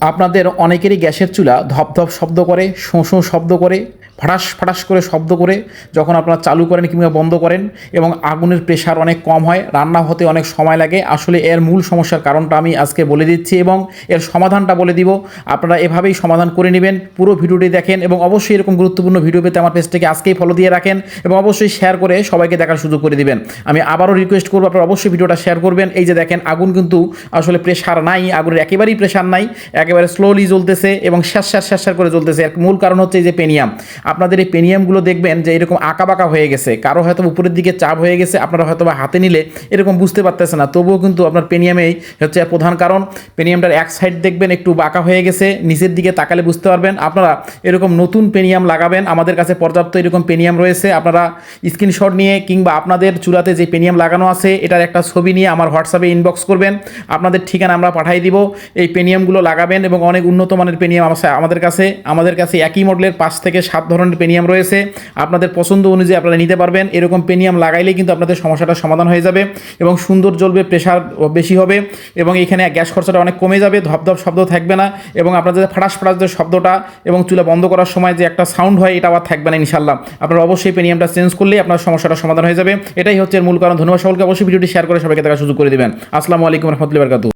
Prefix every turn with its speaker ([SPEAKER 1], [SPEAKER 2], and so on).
[SPEAKER 1] আপনাদের অনেকেরই গ্যাসের চুলা ধপধপ শব্দ করে শোঁ শোঁ শব্দ করে ফাটাস ফাটাস করে শব্দ করে যখন আপনারা চালু করেন কিংবা বন্ধ করেন এবং আগুনের প্রেশার অনেক কম হয়, রান্না হতে অনেক সময় লাগে। আসলে এর মূল সমস্যার কারণটা আমি আজকে বলে দিচ্ছি এবং এর সমাধানটা বলে দিব। আপনারা এভাবেই সমাধান করে নেবেন, পুরো ভিডিওটি দেখেন এবং অবশ্যই এরকম গুরুত্বপূর্ণ ভিডিও পেতে আমার পেজটাকে আজকেই ফলো দিয়ে রাখেন এবং অবশ্যই শেয়ার করে সবাইকে দেখার সুযোগ করে দিবেন। আমি আবারও রিকোয়েস্ট করব, আপনারা অবশ্যই ভিডিওটা শেয়ার করবেন। এই যে দেখেন, আগুন কিন্তু আসলে প্রেশার নাই, আগুনের একেবারেই প্রেশার নাই, একেবারে স্লোলি জ্বলতেছে এবং শ্বাস শ্বাস শ্বাস করে জ্বলতেছে। এর মূল কারণ হচ্ছে এই যে পেনিয়াম আপনাদের এই পেনিয়ামগুলো দেখবেন যে এরকম আঁকা বাঁকা হয়ে গেছে। কারও হয়তো উপরের দিকে চাপ হয়ে গেছে, আপনারা হয়তো বা হাতে নিলে এরকম বুঝতে পারতেছে না। তবুও কিন্তু আপনার পেনিয়ামেই হচ্ছে প্রধান কারণ। পেনিয়ামটার এক সাইড দেখবেন একটু বাঁকা হয়ে গেছে, নিচের দিকে তাকালে বুঝতে পারবেন। আপনারা এরকম নতুন পেনিয়াম লাগাবেন, আমাদের কাছে পর্যাপ্ত এরকম পেনিয়াম রয়েছে। আপনারা স্ক্রিনশট নিয়ে কিংবা আপনাদের চুলাতে যে পেনিয়াম লাগানো আছে, এটার একটা ছবি নিয়ে আমার হোয়াটসঅ্যাপে ইনবক্স করবেন। আপনাদের ঠিকানা আমরা পাঠিয়ে দিব। এই পেনিয়ামগুলো লাগাবেন এবং অনেক উন্নত মানের পেনিয়াম আছে আমাদের কাছে। আমাদের কাছে একই মডেলের পাঁচ থেকে সাত ধরনের পেনিয়াম রয়েছে। আপনাদের পছন্দ অনুযায়ী আপনারা নিতে পারবেন। এরকম পেনিয়াম লাগাইলেই কিন্তু আপনাদের সমস্যাটা সমাধান হয়ে যাবে এবং সুন্দর জ্বলবে প্রেশার বেশি হবে এবং এখানে গ্যাস খরচাটা অনেক কমে যাবে, ধপধপ শব্দ থাকবে না এবং আপনাদের ফাটাস ফাটাস শব্দটা এবং চুলা বন্ধ করার সময় যে একটা সাউন্ড হয়, এটা আবার থাকবে না ইনশাল্লাহ আপনারা অবশ্যই পেনিয়ামটা চেঞ্জ করলেই আপনার সমস্যাটা সমাধান হয়ে যাবে। এটাই হচ্ছে মূল কারণ। ধন্যবাদ সকলকে। অবশ্যই ভিডিওটি শেয়ার করে সবাইকে দেখার সুযোগ করে দেবেন। আসসালামু আলাইকুম রহমতুল্লাহ বরকাতু